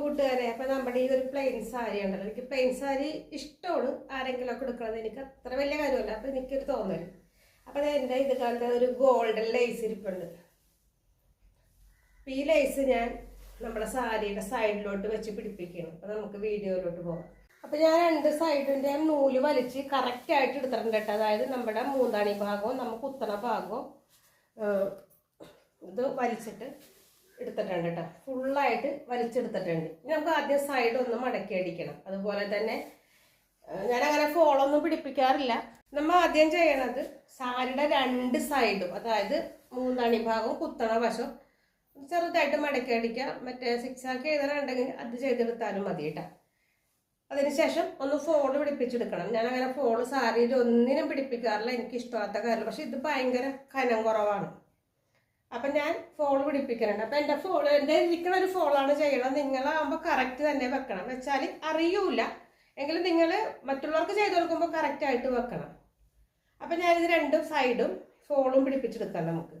കൂട്ടുകാരെ അപ്പൊ നമ്മുടെ ഈ ഒരു പ്ലെയിൻ സാരി ഉണ്ടല്ലോ എനിക്ക് പ്ലെയിൻ സാരി ഇഷ്ടമാണ് ആരെങ്കിലും ഒക്കെ എടുക്കണത്. എനിക്ക് അത്ര വലിയ കാര്യമല്ല. അപ്പൊ എനിക്കൊരു തോന്നൽ. അപ്പൊ ദേ എന്റെ ഇത് കണ്ട ഒരു ഗോൾഡൻ ലേസ് ഇരിപ്പുണ്ട്. ഈ ലേസ് ഞാൻ നമ്മുടെ സാരിയുടെ സൈഡിലോട്ട് വെച്ച് പിടിപ്പിക്കണം അപ്പൊ നമുക്ക് വീഡിയോയിലോട്ട് പോകാം. അപ്പൊ ഞാൻ രണ്ട് സൈഡിന്റെ നൂൽ വലിച്ച് കറക്റ്റ് ആയിട്ട് എടുത്തിട്ടുണ്ട് കേട്ടോ. അതായത് നമ്മുടെ മൂന്നാണി ഭാഗവും നമുക്ക് ഉത്തണ ഭാഗവും ഇത് വലിച്ചിട്ട് എടുത്തിട്ടുണ്ട് കേട്ടോ. ഫുള്ളായിട്ട് വലിച്ചെടുത്തിട്ടുണ്ട്. ഇനി നമുക്ക് ആദ്യം സൈഡ് ഒന്ന് മടക്കി അടിക്കണം. അതുപോലെ തന്നെ ഞാൻ അങ്ങനെ ഫോളൊന്നും പിടിപ്പിക്കാറില്ല. നമ്മൾ ആദ്യം ചെയ്യണത് സാരിയുടെ രണ്ട് സൈഡും അതായത് മൂന്നണി ഭാഗവും കുത്തണ വശം ചെറുതായിട്ട് മടക്കി അടിക്കുക. മറ്റേ സിക്സ് ആക്കി എഴുതാനുണ്ടെങ്കിൽ അത് ചെയ്തെടുത്താലും മതി കേട്ടോ. അതിനുശേഷം ഒന്ന് ഫോൾ പിടിപ്പിച്ചെടുക്കണം. ഞാൻ അങ്ങനെ ഫോൾ സാരിയിൽ ഒന്നിനും പിടിപ്പിക്കാറില്ല. എനിക്ക് ഇഷ്ടമാത്ത കാര്യം പക്ഷെ ഇത് ഭയങ്കര കനം കുറവാണ്. അപ്പം ഞാൻ ഫോൾ പിടിപ്പിക്കുന്നുണ്ട് അപ്പം എന്റെ ഫോൾ എന്റെ ഇരിക്കുന്ന ഒരു ഫോളാണ് ചെയ്യണം. നിങ്ങളാകുമ്പോൾ കറക്റ്റ് തന്നെ വെക്കണം. വെച്ചാൽ അറിയൂല. എങ്കിലും നിങ്ങൾ മറ്റുള്ളവർക്ക് ചെയ്ത് കൊടുക്കുമ്പോൾ കറക്റ്റ് ആയിട്ട് വെക്കണം. അപ്പം ഞാനിത് രണ്ടും സൈഡും ഫോളും പിടിപ്പിച്ചെടുക്കാം നമുക്ക്.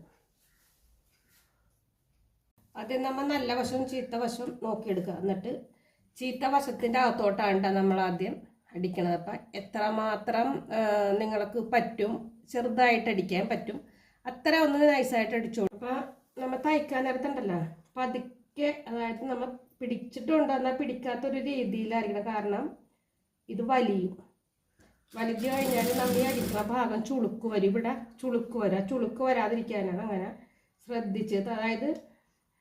ആദ്യം നമ്മൾ നല്ല വശവും ചീത്ത വശവും നോക്കിയെടുക്കുക. എന്നിട്ട് ചീത്ത വശത്തിന്റെ അകത്തോട്ടാണ് നമ്മൾ ആദ്യം അടിക്കണത്. അപ്പം എത്രമാത്രം നിങ്ങൾക്ക് പറ്റും? ചെറുതായിട്ട് അടിക്കാൻ പറ്റും. അത്ര ഒന്ന് നൈസായിട്ട് അടിച്ചോളൂ. അപ്പോൾ നമ്മൾ തയ്ക്കാൻ നേരത്തുണ്ടല്ലോ. പതുക്കെ അതായത് നമ്മൾ പിടിച്ചിട്ടുണ്ട് എന്നാൽ പിടിക്കാത്തൊരു രീതിയിലായിരിക്കണം. കാരണം ഇത് വലിയും. വലിച്ചു കഴിഞ്ഞാൽ നമ്മൾ ഈ അടിക്കുന്ന ഭാഗം ചുളുക്ക് വരും. ഇവിടെ ചുളുക്ക് വരാ. ചുളുക്ക് വരാതിരിക്കാനാണ് അങ്ങനെ ശ്രദ്ധിച്ചത്. അതായത്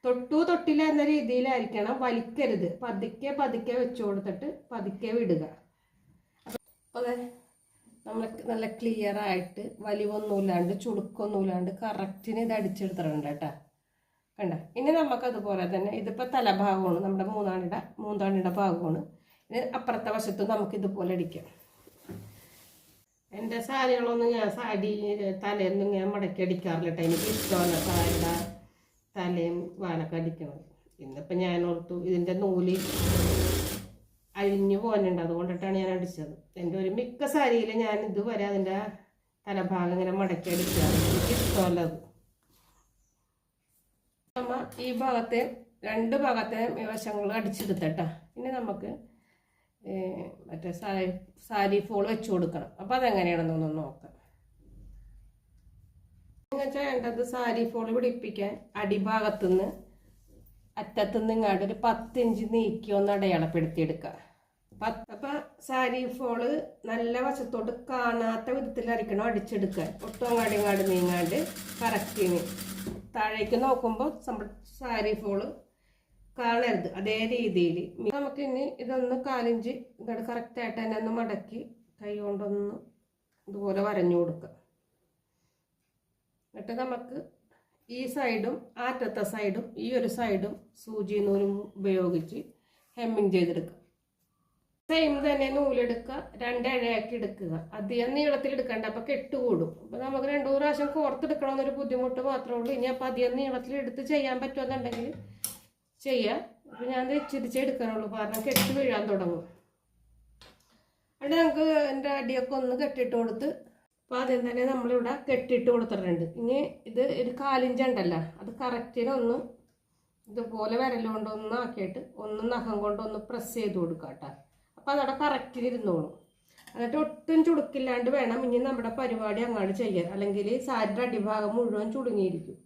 തൊട്ടു തൊട്ടില്ല എന്ന രീതിയിലായിരിക്കണം വലിക്കരുത്. പതുക്കെ പതുക്കെ വെച്ചു കൊടുത്തിട്ട് പതുക്കെ വിടുക. അപ്പോൾ നമ്മൾ നല്ല ക്ലിയർ ആയിട്ട് വലിവൊന്നുമില്ലാണ്ട് ചുളുക്കൊന്നുമില്ലാണ്ട് കറക്റ്റിന് ഇത് അടിച്ചെടുത്തിട്ടുണ്ട് കേട്ടോ. കണ്ട? ഇനി നമുക്ക് അതുപോലെ തന്നെ ഇതിപ്പോൾ തലഭാഗമാണ് നമ്മുടെ മൂന്നാണിയുടെ മൂന്നാണിയുടെ ഭാഗമാണ്. ഇനി അപ്പുറത്തെ വശത്ത് നമുക്ക് ഇതുപോലെ അടിക്കാം. എന്റെ സാരികളൊന്നും ഞാൻ സാരി തലേന്നും ഞാൻ മടക്കി അടിക്കാറില്ല കേട്ടോ. എനിക്ക് ഇഷ്ടമല്ല സാരിയുടെ തലയും വാനൊക്കെ അടിക്കണം ഇന്നിപ്പോൾ ഞാൻ ഓർത്തു ഇതിന്റെ നൂൽ അഴിഞ്ഞു പോകുന്നുണ്ട് അതുകൊണ്ടിട്ടാണ് ഞാൻ അടിച്ചത്. എന്റെ ഒരു മിക്ക സാരിയിൽ ഞാൻ ഇതുവരെ അതിന്റെ തലഭാഗം ഇങ്ങനെ മടക്കി അടിക്കാറ് എനിക്ക് ഇഷ്ടമല്ല അത്. നമ്മ ഈ ഭാഗത്തെ രണ്ട് ഭാഗത്തെ വശങ്ങൾ അടിച്ചെടുത്തട്ടാ. ഇനി നമുക്ക് മറ്റേ സാരി സാരി ഫോൾ വെച്ച് കൊടുക്കണം. അപ്പോൾ അതെങ്ങനെയാണെന്നൊന്ന് നോക്കാം. നിങ്ങൾ വേണ്ടത് സാരി ഫോൾ പിടിപ്പിക്കാൻ അടിഭാഗത്തുനിന്ന് അറ്റത്തുനിന്ന് ഇങ്ങോട്ട് ഒരു നീക്കി ഒന്ന് അടയാളപ്പെടുത്തി എടുക്കുക അപ്പം സാരി ഫോൾ നല്ല വശത്തോട്ട് കാണാത്ത വിധത്തിലായിരിക്കണം അടിച്ചെടുക്കാൻ. ഒട്ടും അങ്ങാടി ഇങ്ങാട് നീങ്ങാണ്ട് കറക്റ്റിന് താഴേക്ക് നോക്കുമ്പോൾ സാരി ഫോൾ കാണരുത്. അതേ രീതിയിൽ നമുക്ക് ഇനി ഇതൊന്ന് കാലിഞ്ച് ഇങ്ങോട്ട് കറക്റ്റായിട്ട് തന്നെ ഒന്ന് മടക്കി കൈ കൊണ്ടൊന്ന് ഇതുപോലെ വരഞ്ഞു കൊടുക്കുക എന്നിട്ട് നമുക്ക് ഈ സൈഡും ആറ്റത്തെ സൈഡും ഈ ഒരു സൈഡും സൂചി നൂലും ഉപയോഗിച്ച് ഹെമ്മിങ് ചെയ്തെടുക്കുക. സെയിം തന്നെ നൂലെടുക്കുക രണ്ടിഴയാക്കി എടുക്കുക. അധികം നീളത്തിൽ എടുക്കണ്ട അപ്പം കെട്ടുകൂടും. അപ്പം നമുക്ക് രണ്ടു പ്രാവശ്യം കോർത്തെടുക്കണമെന്നൊരു ബുദ്ധിമുട്ട് മാത്രമേ ഉള്ളൂ. ഇനി അപ്പം അധികം നീളത്തിൽ എടുത്ത് ചെയ്യാൻ പറ്റുമെന്നുണ്ടെങ്കിൽ ചെയ്യാം. അപ്പം ഞാൻ തിരിച്ച് എടുക്കാനുള്ളൂ. കാരണം കെട്ടി വീഴാൻ തുടങ്ങും. അവിടെ നമുക്ക് എന്റെ അടിയൊക്കെ ഒന്ന് കെട്ടിട്ട് കൊടുത്ത് അപ്പോൾ അതിൽ തന്നെ നമ്മളിവിടെ കെട്ടിയിട്ട് കൊടുത്തിട്ടുണ്ട്. ഇനി ഇത് ഒരു കാലിഞ്ചുണ്ടല്ലോ അത് കറക്റ്റിന് ഒന്ന് ഇതുപോലെ വിരൽ കൊണ്ടൊന്ന് ആക്കിയിട്ട് ഒന്ന് നഖം കൊണ്ടൊന്ന് പ്രസ് ചെയ്ത് കൊടുക്കുക കേട്ടോ. അപ്പോൾ അതവിടെ കറക്റ്റിന് ഇരുന്നോളും. എന്നിട്ട് ഒട്ടും ചുടുക്കില്ലാണ്ട് വേണം ഇനി നമ്മുടെ പരിപാടി അങ്ങോട്ട് ചെയ്യാൻ. അല്ലെങ്കിൽ സാരിയുടെ അടിഭാഗം മുഴുവൻ ചുടുങ്ങിയിരിക്കും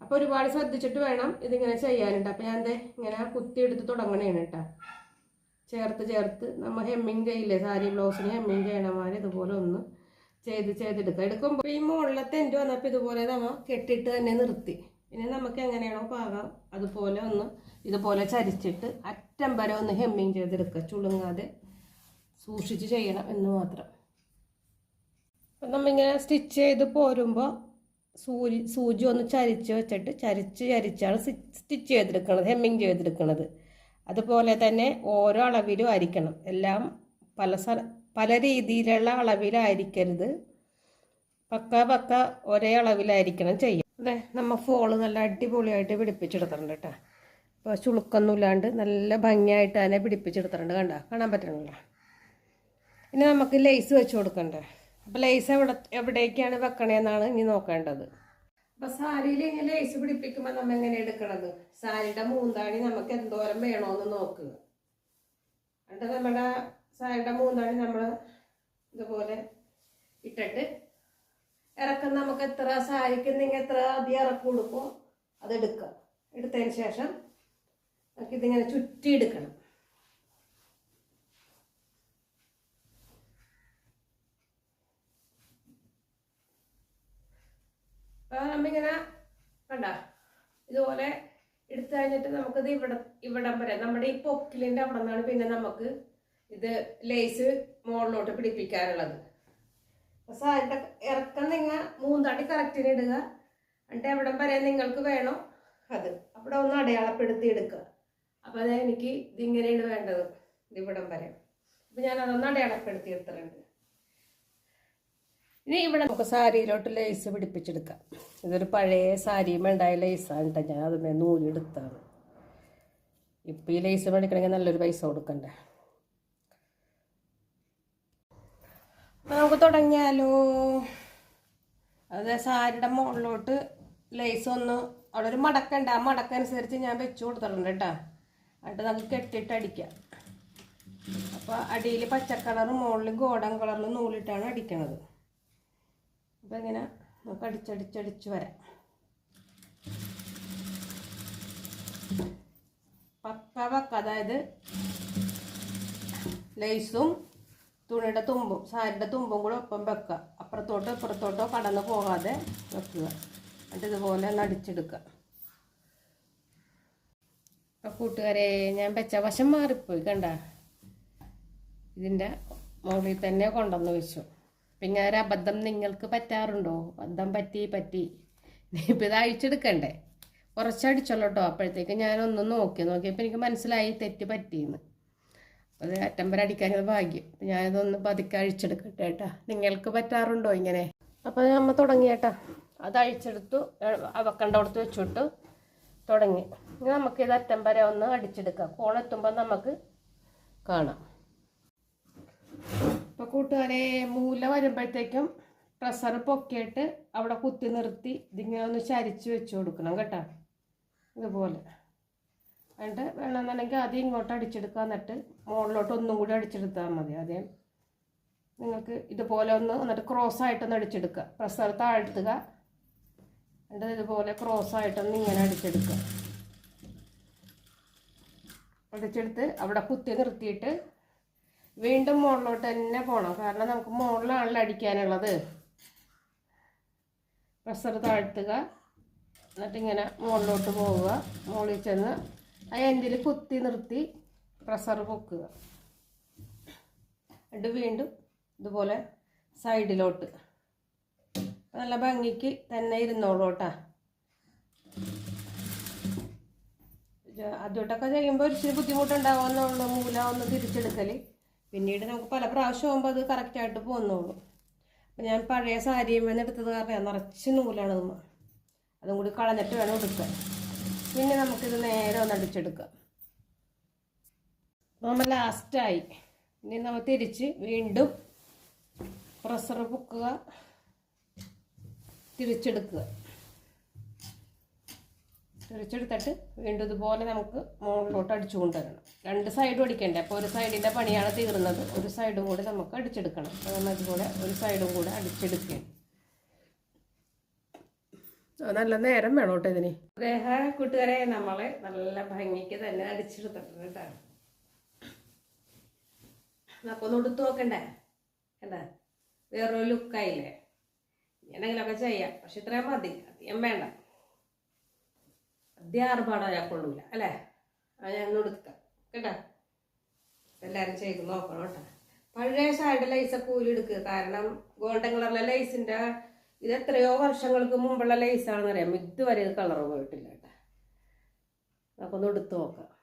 അപ്പോൾ ഒരുപാട് ശ്രദ്ധിച്ചിട്ട് വേണം ഇതിങ്ങനെ ചെയ്യാനുണ്ട് അപ്പോൾ ഞാൻ ദേ ഇങ്ങനെ കുത്തിയെടുത്ത് തുടങ്ങണേണ് കേട്ടോ. ചേർത്ത് ചേർത്ത് നമ്മൾ ഹെമ്മിങ് ചെയ്യില്ലേ സാരി ബ്ലൗസിന് ഹെമ്മിങ് ചെയ്യണമാതിരി ഇതുപോലെ ഒന്ന് ചെയ്ത് ചെയ്തെടുക്കുക. എടുക്കുമ്പോൾ ഈ മുകളിലത്തെ എന്റെ വന്നപ്പോൾ ഇതുപോലെ നമ്മൾ കെട്ടിട്ട് തന്നെ നിർത്തി. ഇനി നമുക്ക് എങ്ങനെയാണോ പാകം അതുപോലെ ഒന്ന് ഇതുപോലെ ചരിച്ചിട്ട് അറ്റം വരെ ഒന്ന് ഹെമ്മിങ് ചെയ്തെടുക്കുക. ചുളുങ്ങാതെ സൂക്ഷിച്ച് ചെയ്യണം എന്ന് മാത്രം. അപ്പം നമ്മിങ്ങനെ സ്റ്റിച്ച് ചെയ്ത് പോരുമ്പോൾ സൂചി സൂചി ഒന്ന് ചരിച്ച് വെച്ചിട്ട് ചരിച്ച് ചരിച്ചാണ് സ്റ്റിച്ച് ചെയ്തെടുക്കുന്നത് ഹെമ്മിങ് ചെയ്തെടുക്കുന്നത് അതുപോലെ തന്നെ ഓരോ അളവിലും അരിക്കണം. എല്ലാം പല സ്ഥല പല രീതിയിലുള്ള അളവിലായിരിക്കരുത്. പക്ക പക്ക ഒരേ അളവിലായിരിക്കണം ചെയ്യുക അതെ നമ്മൾ ഫോൾ നല്ല അടിപൊളിയായിട്ട് പിടിപ്പിച്ചെടുത്തിട്ടുണ്ട് കേട്ടോ. ഇപ്പോൾ ചുളുക്കൊന്നുമില്ലാണ്ട് നല്ല ഭംഗിയായിട്ട് തന്നെ പിടിപ്പിച്ചെടുത്തിട്ടുണ്ട് കണ്ട? കാണാൻ പറ്റണല്ലോ ഇനി നമുക്ക് ലേസ് വെച്ച് കൊടുക്കണ്ടേ? അപ്പോൾ ലേസ് എവിടെ എവിടേക്കാണ് വെക്കണേന്നാണ് ഇനി നോക്കേണ്ടത്. അപ്പോൾ സാരിയിൽ ഇങ്ങനെ ലേസ് പിടിപ്പിക്കുമ്പോൾ നമ്മൾ എങ്ങനെ എടുക്കണത്? സാരിയുടെ മൂന്താണി നമുക്ക് എന്തോരം വേണമെന്ന് നോക്കുക എന്നിട്ട് നമ്മുടെ സാരിയുടെ മൂന്നാണ് നമ്മൾ ഇതുപോലെ ഇട്ടിട്ട് ഇറക്കം നമുക്ക് എത്ര സാരിക്ക് നിങ്ങൾ എത്ര അധികം ഇറക്കം കൊടുക്കുമോ അത് എടുക്കുക എടുത്തതിന് ശേഷം നമുക്ക് ഇതിങ്ങനെ ചുറ്റി എടുക്കണം. അപ്പൊ നമ്മിങ്ങനെ കണ്ട? ഇതുപോലെ എടുത്തു കഴിഞ്ഞിട്ട് നമുക്കിത് ഇവിടെ ഇവിടം വരെ നമ്മുടെ ഈ പൊക്കിലിന്റെ അവിടെ നിന്നാണ് പിന്നെ നമുക്ക് ഇത് ലേസ് മുകളിലോട്ട് പിടിപ്പിക്കാനുള്ളത്. അപ്പൊ അതിന്റെ ഇറക്കം നിങ്ങൾ മൂന്നാടി കറക്റ്റിന് ഇടുക. എന്നിട്ട് എവിടെ വരെ നിങ്ങൾക്ക് വേണോ അത്. അവിടെ ഒന്ന് അടയാളപ്പെടുത്തി എടുക്കുക. അപ്പൊ അത് എനിക്ക് ഇതിങ്ങനെയാണ് വേണ്ടത്. ഇത് ഇവിടം വരെ. അപ്പൊ ഞാൻ അതൊന്ന് അടയാളപ്പെടുത്തി എടുത്തിട്ടുണ്ട്. ഇനി ഇവിടെ നമുക്ക് സാരിയിലോട്ട് ലേസ് പിടിപ്പിച്ചെടുക്കാം. ഇതൊരു പഴയ സാരിയും ഉണ്ടായ ലേസാണ് കേട്ടോ ഞാൻ അതുമേ നൂലെടുത്താണ് ഇപ്പം ഈ ലേസ് മേടിക്കണമെങ്കിൽ നല്ലൊരു പൈസ കൊടുക്കണ്ടേ? അപ്പം നമുക്ക് തുടങ്ങിയാലോ? അത് സാരിയുടെ മുകളിലോട്ട് ലേസ് ഒന്ന് അവിടെ ഒരു മടക്കുണ്ട്. ആ മടക്കനുസരിച്ച് ഞാൻ വെച്ച് കൊടുത്തിട്ടുണ്ട് കേട്ടോ. എന്നിട്ട് നമുക്ക് കെട്ടിയിട്ട് അടിക്കാം. അപ്പോൾ അടിയിൽ പച്ച കളർ മുകളിൽ ഗോഡൻ കളറിൽ നൂലിട്ടാണ് അടിക്കണത്. അപ്പോൾ ഇങ്ങനെ നമുക്ക് അടിച്ചടിച്ചടിച്ച് വരാം. പക്ക പക്ക അതായത് ലേസും തുണിയുടെ തുമ്പും സാരിയുടെ തുമ്പും കൂടെ ഒപ്പം വെക്കുക. അപ്പുറത്തോട്ടോ ഇപ്പുറത്തോട്ടോ കടന്നു പോകാതെ വെക്കുക. എന്നിട്ട് ഇതുപോലെ അടിച്ചെടുക്കുക. അപ്പം കൂട്ടുകാരെ ഞാൻ വെച്ച വശം മാറിപ്പോയി കണ്ട? ഇതിന്റെ മുകളിൽ തന്നെ കൊണ്ടുവന്ന് വെച്ചു. പിന്നെ ഒരു അബദ്ധം നിങ്ങൾക്ക് പറ്റാറുണ്ടോ? അബദ്ധം പറ്റി പറ്റി. ഇപ്പം ഇത് അഴിച്ചെടുക്കണ്ടേ? കുറച്ചടിച്ചോളൂ കേട്ടോ. അപ്പോഴത്തേക്ക് ഞാനൊന്ന് നോക്കി നോക്കിയപ്പോൾ എനിക്ക് മനസ്സിലായി തെറ്റ് പറ്റിയെന്ന്. അത് അറ്റംബര വരെ അടിക്കാനത് ഭാഗ്യം. അപ്പം ഞാനിതൊന്ന് പതുക്കെ അഴിച്ചെടുക്കട്ടെ കേട്ടാ. നിങ്ങൾക്ക് പറ്റാറുണ്ടോ ഇങ്ങനെ? അപ്പോൾ നമ്മ തുടങ്ങിയേട്ടാ അത് അഴിച്ചെടുത്തു. അവക്കണ്ടോടത്ത് വെച്ചിട്ട് തുടങ്ങി. ഇനി നമുക്ക് ഇത് അറ്റം വരെ ഒന്ന് അടിച്ചെടുക്കാം. കോണെത്തുമ്പോൾ നമുക്ക് കാണാം. അപ്പോൾ കൂട്ടുകാരെ മൂല വരുമ്പോഴത്തേക്കും പ്രഷർ പൊക്കിയിട്ട് അവിടെ കുത്തി നിർത്തി ഇതിങ്ങനെ ഒന്ന് ചരിച്ച് വെച്ച് കൊടുക്കണം കേട്ടോ. ഇതുപോലെ. എന്നിട്ട് വേണമെന്നുണ്ടെങ്കിൽ ആദ്യം ഇങ്ങോട്ട് അടിച്ചെടുക്കുക എന്നിട്ട് മുകളിലോട്ട് ഒന്നും കൂടി അടിച്ചെടുത്താൽ മതി ആദ്യം. നിങ്ങൾക്ക് ഇതുപോലെ ഒന്ന് എന്നിട്ട് ക്രോസ് ആയിട്ടൊന്ന് അടിച്ചെടുക്കുക. പ്രസർ താഴ്ത്തുക. എന്നിട്ട് ഇതുപോലെ ക്രോസ് ആയിട്ടൊന്ന് ഇങ്ങനെ അടിച്ചെടുക്കുക. അടിച്ചെടുത്ത് അവിടെ കുത്തി നിർത്തിയിട്ട് വീണ്ടും മുകളിലോട്ട് തന്നെ പോകണം. കാരണം നമുക്ക് മുകളിലാണല്ലോ അടിക്കാനുള്ളത്. പ്രഷർ താഴ്ത്തുക. എന്നിട്ട് ഇങ്ങനെ മുകളിലോട്ട് പോവുക. മുകളിൽ ചെന്ന് ആ എൻഡിൽ കുത്തി നിർത്തി പ്രഷർ പൊക്കുക. എന്നിട്ട് വീണ്ടും ഇതുപോലെ സൈഡിലോട്ട് നല്ല ഭംഗിക്ക് തന്നെ ഇരുന്നോളൂട്ടാ അതോട്ടൊക്കെ ചെയ്യുമ്പോൾ ഒരിച്ചിരി ബുദ്ധിമുട്ടുണ്ടാവുമെന്നുള്ള മൂല ഒന്ന് തിരിച്ചെടുക്കൽ പിന്നീട് നമുക്ക് പല പ്രാവശ്യം ആകുമ്പോൾ അത് കറക്റ്റായിട്ട് പോകുന്നുള്ളൂ അപ്പം ഞാൻ പഴയ സാരിയും എടുത്തത് കാരണം നിറച്ച് നൂലാണ് അതും കൂടി കളഞ്ഞിട്ട് വേണം എടുക്കാൻ പിന്നെ നമുക്കിത് നേരെ ഒന്ന് അടിച്ചെടുക്കാം. നമ്മൾ ലാസ്റ്റായി ഇനി നമ്മൾ തിരിച്ച് വീണ്ടും പ്രഷർ പൊക്കുക തിരിച്ചെടുക്കുക. തിരിച്ചെടുത്തിട്ട് വീണ്ടും ഇതുപോലെ നമുക്ക് മുകളിലോട്ട് അടിച്ചു കൊണ്ടുവരണം. രണ്ട് സൈഡും അടിക്കണ്ടേ അപ്പോൾ ഒരു സൈഡിന്റെ പണിയാണ് തീർന്നത്. ഒരു സൈഡും കൂടി നമുക്ക് അടിച്ചെടുക്കണം. നമ്മൾ ഇതുപോലെ ഒരു സൈഡും കൂടെ അടിച്ചെടുക്കുകയാണ്. നല്ല നേരം വേണം കേട്ടോ ഇതിന് ദേഹ കൂട്ടുകാരെ നമ്മളെ നല്ല ഭംഗിക്ക് തന്നെ അടിച്ചെടുത്തിട്ടുണ്ട് കേട്ടോ. അപ്പോൾ ഒന്ന് ഉടുത്ത് നോക്കണ്ടേ? കണ്ട? വേറൊരു ലുക്കായില്ലേ? ഇങ്ങനെങ്കിലൊക്കെ ചെയ്യാം. പക്ഷെ ഇത്രയും മതി. അധികം വേണ്ട. അധികം ആർഭാടം ഞാൻ കൊള്ളൂല അല്ലേ? ആ ഞാൻ ഒന്ന് ഉടുക്കാം. കേട്ടോ? എല്ലാവരും ചെയ്ത് നോക്കണം കേട്ടോ. പഴയ സൈഡ് ലൈസൊക്കെ ഊരി എടുക്കുക കാരണം ഗോൾഡൻ കളറിലെ ലൈസിന്റെ ഇത് എത്രയോ വർഷങ്ങൾക്ക് മുമ്പുള്ള ലേസാണെന്ന് അറിയാം. ഇത് കളർ പോയിട്ടില്ല കേട്ടോ. നമുക്കൊന്ന് എടുത്തു നോക്കാം.